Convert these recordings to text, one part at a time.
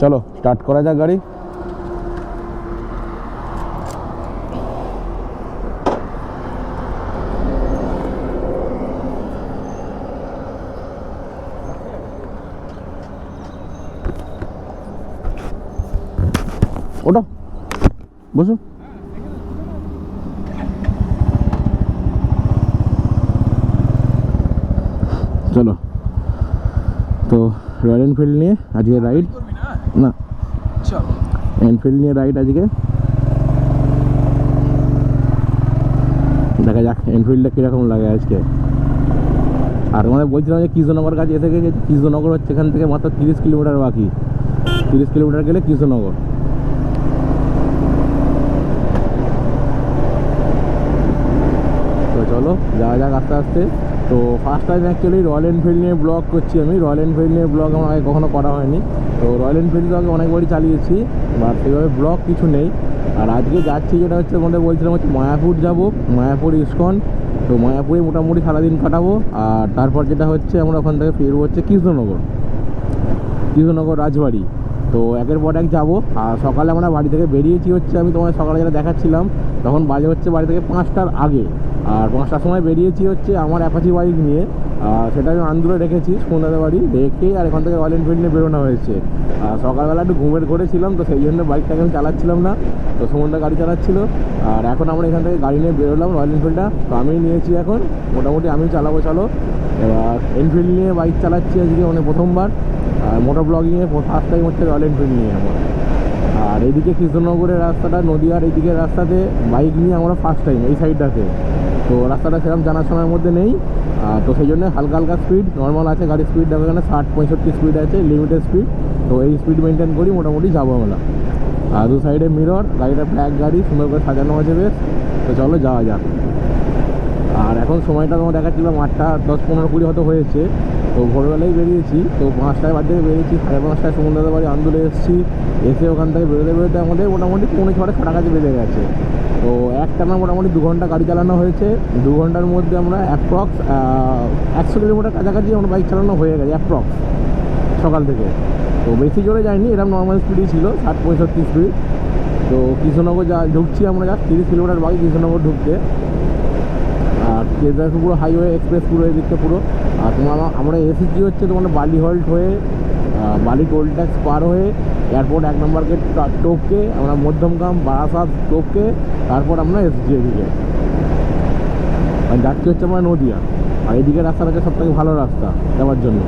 চলো স্টার্ট করা যাক গাড়ি। ওটা বসো। চলো তো রয়্যাল এনফিল্ড নিয়ে আজকে রাইড না? এনফিল্ড নিয়ে রাইড আজকে? দেখা যাক এনফিল্ডটা কীরকম লাগে আজকে। আর মানে বলছিলাম যে কৃষ্ণনগর কাছে এসে গেছে কৃষ্ণনগর হচ্ছে এখান থেকে মাত্র তিরিশ কিলোমিটার বাকি। তিরিশ কিলোমিটার গেলে কৃষ্ণনগর তো চলো যাওয়া যাক আস্তে আস্তে তো first time actually Royal Enfield নিয়ে ব্লগ করছি আমি। রয়্যাল এনফিল্ড নিয়ে ব্লগ আমার আগে কখনো করা হয়নি। তো রয়্যাল এনফিল্ড তো অনেকবারই চালিয়েছি বা সেভাবে ব্লগ কিছু নেই। আর আজকে যাচ্ছি যেটা হচ্ছে তোমাদের বলছিলাম হচ্ছে মায়াপুর যাব, মায়াপুর ইস্কন। তো মায়াপুরে মোটামুটি সারাদিন কাটাবো। আর তারপর যেটা হচ্ছে আমরা ওখান থেকে ফিরবো হচ্ছে কৃষ্ণনগর। কৃষ্ণনগর রাজবাড়ি। তো একের পর এক যাব। আর সকালে আমরা বাড়ি থেকে বেরিয়েছি হচ্ছে আমি তোমার সকালে যেটা দেখাচ্ছিলাম, তখন বাজে হচ্ছে বাড়ি থেকে পাঁচটার আগে। আর পাঁচটার সময় বেরিয়েছি হচ্ছে আমার অ্যাপাচি বাইক নিয়ে। আর সেটা আমি আন্দোলনে রেখেছি সন্ধ্যাদের বাড়ি। রেখে আর এখান থেকে রয়্যাল এনফিল্ড নিয়ে বেরোনো হয়েছে। আর সকালবেলা একটু ঘুমের করেছিলাম তো সেই জন্য বাইকটাকে আমি চালাচ্ছিলাম না। তো সুমনদা গাড়ি চালাচ্ছিল। আর এখন আমরা এখান থেকে গাড়ি নিয়ে বেরোলাম রয়্যাল এনফিল্ডটা তো আমি নিয়েছি এখন। মোটামুটি আমি চালাবো, চলো। এবার এনফিল্ড নিয়ে বাইক চালাচ্ছি আজকে মানে প্রথমবার। আর মোটর ব্লগিংয়ে ফার্স্ট টাইম হচ্ছে রয়্যাল এনফিল্ড নিয়ে আমার। আর এদিকে কৃষ্ণনগরের রাস্তাটা, নদীয়ার এইদিকের রাস্তাতে বাইক নিয়ে আমরা ফার্স্ট টাইম এই সাইডটাতে তো রাস্তাটা সেরকম জানাশোনার মধ্যে নেই। তো সেই জন্য হালকা হালকা স্পিড নর্মাল আছে, গাড়ির স্পিড দেখো এখানে ষাট, পঁয়ষট্টি স্পিড আছে লিমিটেড স্পিড তো এই স্পিড মেনটেন করি, মোটামুটি যাব আমরা। আর দু সাইডে মিরর গাড়িটা ব্ল্যাক গাড়ি, সুন্দর করে সাজানো আছে বেশ। তো চলো যাওয়া যাক। আর এখন সময়টা তোমার দেখাচ্ছিলাম আটটা দশ পনেরো কুড়ি হয়তো হয়েছে। তো ভোরবেলায় বেরিয়েছি, তো পাঁচটায় বাদ থেকে বেরিয়েছি, সাড়ে পাঁচটায় সমুদ্রের বাড়ি আন্দোলে এসেছি। এসে ওখান থেকে বেরোতে বেরোতে আমাদের মোটামুটি পৌনে ছটা কাছাকাছি বেজে গেছে। তো একটানা মোটামুটি দু ঘণ্টা গাড়ি চালানো হয়েছে। দু ঘণ্টার মধ্যে আমরা অ্যাপ্রক্স একশো কিলোমিটার কাছাকাছি আমরা বাইক চালানো হয়ে গেছে অ্যাপ্রক্স সকাল থেকে। তো বেশি জোরে যায়নি এরকম নর্মাল স্পিডই ছিল, ষাট, পঁয়ষট্টি স্পিড তো কৃষ্ণনগর যা, ঢুকছি আমরা যা তিরিশ কিলোমিটার বাকি কৃষ্ণনগর ঢুকতে। কেদারপুর পুরো হাইওয়ে এক্সপ্রেস পুরো এদিকটা পুরো। আর তোমার আমরা এসেছি হচ্ছে তোমার বালি হল্ট হয়ে বালি টোল ট্যাক্স পার হয়ে এয়ারপোর্ট এক নম্বর গেট টোপকে, আমরা মধ্যমগ্রাম বারাসাত টোপকে, তারপর আমরা এসেছি এদিকে। আর যাচ্ছি হচ্ছে আমরা নদিয়া। আর এদিকে রাস্তাটা হচ্ছে সব থেকে ভালো রাস্তা যাওয়ার জন্য।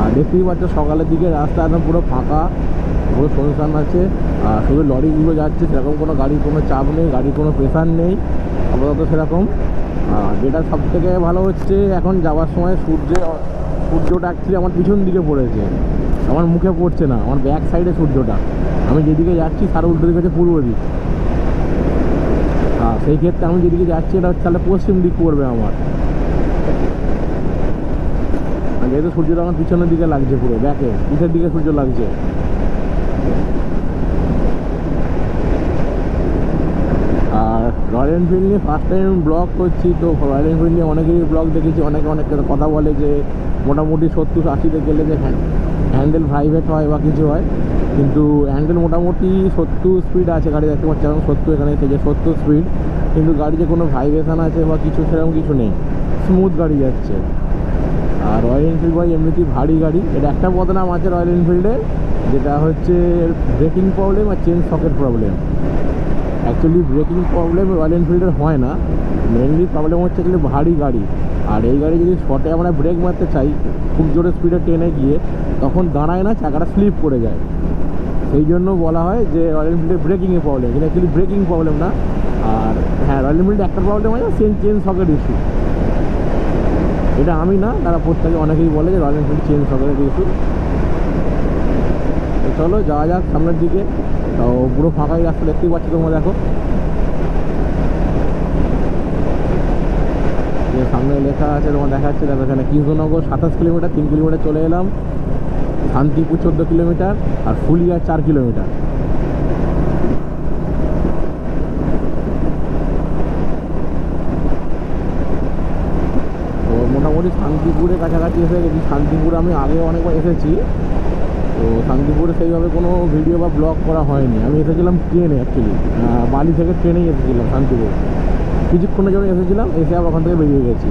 আর দেখতেই পাচ্ছ সকালের দিকে রাস্তা একদম পুরো ফাঁকা। পুরো শুনশান আছে, আর শুধু লরিগুলো যাচ্ছে, সেরকম কোনো গাড়ির কোনো চাপ নেই, গাড়ির কোনো প্রেশার নেই, আপাতত সেরকম। যেটা সব থেকে ভালো হচ্ছে, এখন যাওয়ার সময় সূর্যে, সূর্যটা অ্যাকচুয়ালি আমার পিছন দিকে পড়েছে। আমার মুখে পড়ছে না, আমার ব্যাক সাইডে সূর্যটা। আমি যেদিকে যাচ্ছি, তার উল্টো দিকে হচ্ছে পূর্ব দিক। আর সেই ক্ষেত্রে আমি যেদিকে যাচ্ছি, এটা হচ্ছে তাহলে পশ্চিম দিক পড়বে আমার। যেহেতু সূর্যটা আমার পিছনের দিকে লাগছে পুরো ব্যাকে পিছের দিকে সূর্য লাগছে। আর রয়্যাল এনফিল্ড নিয়ে ফার্স্ট টাইম ব্লগ করছি, তো রয়্যাল এনফিল্ড নিয়ে অনেকেরই ব্লগ দেখেছি, অনেকে অনেক কথা বলে যে মোটামুটি সত্তর আশিতে গেলে যে হ্যান্ডেল প্রাইভেট হয় বা কিছু হয়, কিন্তু হ্যান্ডেল মোটামুটি সত্তর স্পিড আছে, গাড়ি দেখতে পাচ্ছি এখন সত্তর এখানে থেকে সত্তর স্পিড কিন্তু গাড়িতে কোনো ভাইব্রেশন আছে বা কিছু সেরকম কিছু নেই স্মুথ গাড়ি যাচ্ছে। আর রয়্যাল এনফিল্ড ভাই, এমনিতেই ভারী গাড়ি, এটা একটা বদনাম আছে রয়্যাল এনফিল্ডের যেটা হচ্ছে ব্রেকিং প্রবলেম আর chain socket problem actually braking problem Royal এনফিল্ডের হয় না। মেনলি প্রবলেম হচ্ছে এগুলো ভারী গাড়ি। আর এই গাড়ি যদি শর্টে আমরা ব্রেক মারতে চাই, খুব জোরে স্পিডে টেনে গিয়ে, তখন দাঁড়ায় না, চাকাটা স্লিপ করে যায়। সেই জন্য বলা হয় যে রয়্যাল এনফিল্ডের ব্রেকিংয়ে প্রবলেম কিন্তু অ্যাকচুয়ালি ব্রেকিং প্রবলেম না। আর হ্যাঁ রয়্যাল এনফিল্ডে একটা প্রবলেম হয় চেন চেন সকেট ইস্যু এটা আমি না, তারা প্রত্যেকে অনেকেই বলে যে রয়্যাল এনফিল্ড চেন সকেটের ইস্যু চলো যাওয়া যাক সামনের দিকে। তো পুরো ফাঁকাই রাস্তা দেখতেই পাচ্ছি তোমরা, দেখো। সামনে লেখা আছে, তোমার দেখাচ্ছে, দেখো এখানে কৃষ্ণনগর, সাতাশ কিলোমিটার, তিন কিলোমিটার চলে এলাম। শান্তিপুর চোদ্দ কিলোমিটার আর ফুলিয়া চার কিলোমিটার। মোটামুটি শান্তিপুরের কাছাকাছি এসে গেছি। শান্তিপুরে আমি আগে অনেকবার এসেছি। তো শান্তিপুরে সেইভাবে কোনো ভিডিও বা ব্লগ করা হয়নি। আমি এসেছিলাম ট্রেনে অ্যাকচুয়ালি বালি থেকে ট্রেনেই এসেছিলাম শান্তিপুর। কিছুক্ষণের জন্য এসেছিলাম, এসে আবার ওখান থেকে বেরিয়ে গেছি।